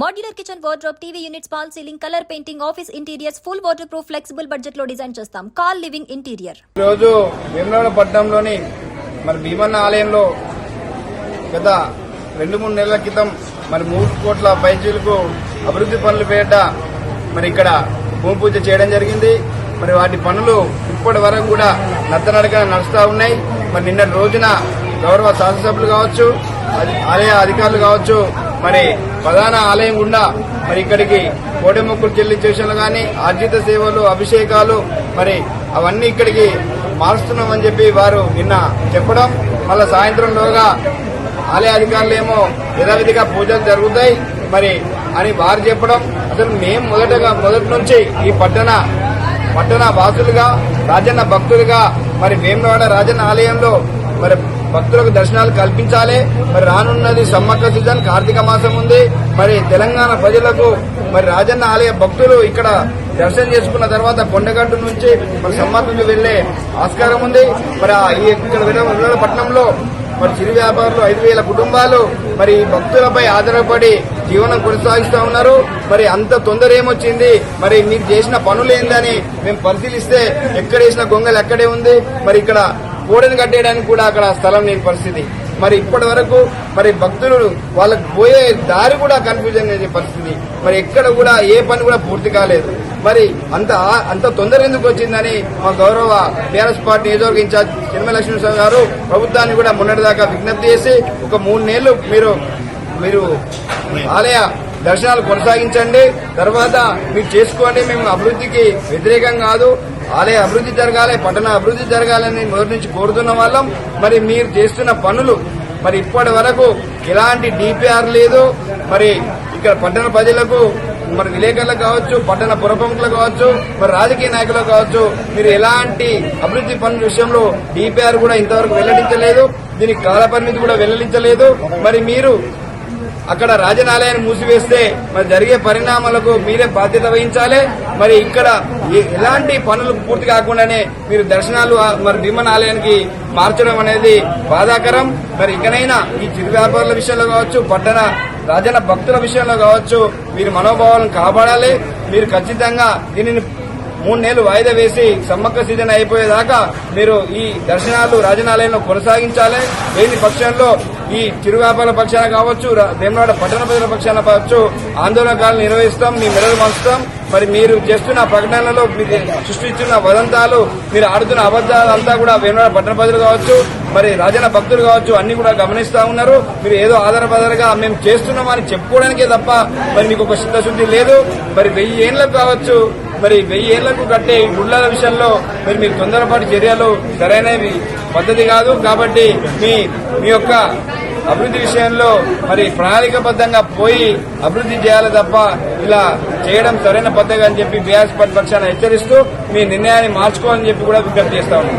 Modular kitchen wardrobe TV units false ceiling colour painting office interiors full waterproof flexible బడ్జెట్లో design చేస్తాం. Call living interior రోజు పట్టణంలోని మరి భీమన్న ఆలయంలో గత రెండు మూడు నెలల క్రితం మరి మూడు కోట్ల పైచీలకు అభివృద్ధి పనులు పేట మరి ఇక్కడ భూమి పూజ చేయడం జరిగింది. మరి వాటి పనులు ఇప్పటి వరకు కూడా నత్తనడక నడుస్తూ ఉన్నాయి. మరి నిన్నటి రోజున గౌరవ శాసనసభ్యులు కావచ్చు అది- ఆలయ అధికారులు కావచ్చు మరి ప్రధాన ఆలయం గుండా మరి ఇక్కడికి కోటె మొక్కులు చెల్లించే విషయంలో కానీ ఆర్జిత సేవలు అభిషేకాలు మరి అవన్నీ ఇక్కడికి మారుస్తున్నామని చెప్పి వారు నిన్న చెప్పడం. మళ్ళా సాయంత్రంలోగా ఆలయ అధికారులు ఏమో యథావిధిగా పూజలు జరుగుతాయి. మరి అని వారు చెప్పడం. అసలు మేము మొదటగా మొదటి నుంచి ఈ పట్టణ పట్టణ వాసులుగా రాజన్న భక్తులుగా మరి వేములవాడ రాజన్న ఆలయంలో మరి భక్తులకు దర్శనాలు కల్పించాలి. మరి రానున్నది సమ్మక్క సీజన్ కార్తీక మాసం ఉంది. మరి తెలంగాణ ప్రజలకు మరి రాజన్న ఆలయ భక్తులు ఇక్కడ దర్శనం చేసుకున్న తర్వాత కొండగట్టు నుంచి మరి సమ్మక్కకు వెళ్ళే ఆస్కారం ఉంది. మరి ఈ ఇక్కడ వినోద పట్టణంలో మరి చిరు వ్యాపారులు ఐదు వేల కుటుంబాలు మరి భక్తులపై ఆధారపడి జీవనం కొనసాగిస్తూ ఉన్నారు. మరి అంత తొందర ఏమొచ్చింది? మరి మీరు చేసిన పనులు ఏందని మేము పరిశీలిస్తే ఎక్కడ వేసిన గొంగలు ఎక్కడే ఉంది. మరి ఇక్కడ కోడని కట్టేయడానికి కూడా అక్కడ స్థలం లేని పరిస్థితి. మరి ఇప్పటి వరకు మరి భక్తులు వాళ్ళకు పోయే దారి కూడా కన్ఫ్యూజన్ అనే పరిస్థితి. మరి ఎక్కడ కూడా ఏ పని కూడా పూర్తి కాలేదు. మరి అంత అంత తొందర ఎందుకు వచ్చిందని మా గౌరవ బీఆర్ఎస్ పార్టీ నియోజకవర్గ ఇన్ఛార్జ్ చిన్మ లక్ష్మీస్వామి గారు ప్రభుత్వాన్ని కూడా మొన్నటిదాకా విజ్ఞప్తి చేసి ఒక మూడు నెలలు మీరు మీరు ఆలయ దర్శనాలు కొనసాగించండి. తర్వాత మీరు చేసుకోండి. మేము అభివృద్ధికి వ్యతిరేకం కాదు. ఆలయ అభివృద్ధి జరగాలి పట్టణ అభివృద్ధి జరగాలని మొదటి నుంచి కోరుతున్న వాళ్ళం. మరి మీరు చేస్తున్న పనులు మరి ఇప్పటి వరకు ఎలాంటి డిపిఆర్ లేదు. మరి ఇక్కడ పట్టణ ప్రజలకు మరి విలేకరులకు కావచ్చు పట్టణ పురప్రముఖులు కావచ్చు మరి రాజకీయ నాయకులు కావచ్చు మీరు ఎలాంటి అభివృద్ధి పనుల విషయంలో డిపిఆర్ కూడా ఇంతవరకు వెల్లడించలేదు. దీనికి కాల పరిమితి కూడా వెల్లడించలేదు. మరి మీరు అక్కడ రాజనాలయాన్ని మూసివేస్తే మరి జరిగే పరిణామాలకు మీరే బాధ్యత వహించాలి. మరి ఇక్కడ ఎలాంటి పనులు పూర్తి కాకుండానే మీరు దర్శనాలు మరి విమానాలయానికి ఆలయానికి మార్చడం అనేది బాధాకరం. మరి ఇకనైనా ఈ చిరు వ్యాపారుల విషయంలో కావచ్చు పట్టణ రాజన భక్తుల విషయంలో కావచ్చు మీరు మనోభావాలను కాపాడాలి. మీరు ఖచ్చితంగా దీనిని మూడు నెలలు వాయిదా వేసి సమ్మక్క సీజన్ అయిపోయేదాకా మీరు ఈ దర్శనాలు రాజనాలయంలో కొనసాగించాలి. లేని పక్షంలో ఈ చిరు వ్యాపార పక్షాన కావచ్చు దేమనాడ పట్టణ ప్రజల పక్షాన కావచ్చు ఆందోళనకాలను నిర్వహిస్తాం మీ మెడలు మంచుతాం మరి మీరు చేస్తున్న ప్రకటనలలో మీరు సృష్టిస్తున్న వదంతాలు మీరు ఆడుతున్న అబద్దాలు అంతా కూడా వేమనాడ పట్టణ ప్రజలు కావచ్చు మరి రాజన్న భక్తులు కావచ్చు అన్ని కూడా గమనిస్తా ఉన్నారు. మీరు ఏదో ఆధారపదాలుగా మేము చేస్తున్నామని చెప్పుకోవడానికే తప్ప మరి మీకు ఒక సిద్ధశుద్ధి లేదు. మరి వెయ్యి ఏళ్ళకు కావచ్చు మరి వెయ్యి ఏళ్ళకు కట్టే గుళ్ళల విషయంలో మరి మీరు తొందరపాటు చర్యలు సరైనవి పద్ధతి కాదు. కాబట్టి మీ మీ యొక్క అభివృద్ధి విషయంలో మరి ప్రణాళికబద్ధంగా పోయి అభివృద్ధి చేయాలి తప్ప ఇలా చేయడం సరైన పద్ధతి అని చెప్పి బీఆర్ఎస్ పక్షాన హెచ్చరిస్తూ మీ నిర్ణయాన్ని మార్చుకోవాలని చెప్పి కూడా విజ్ఞప్తి చేస్తా ఉన్నాం.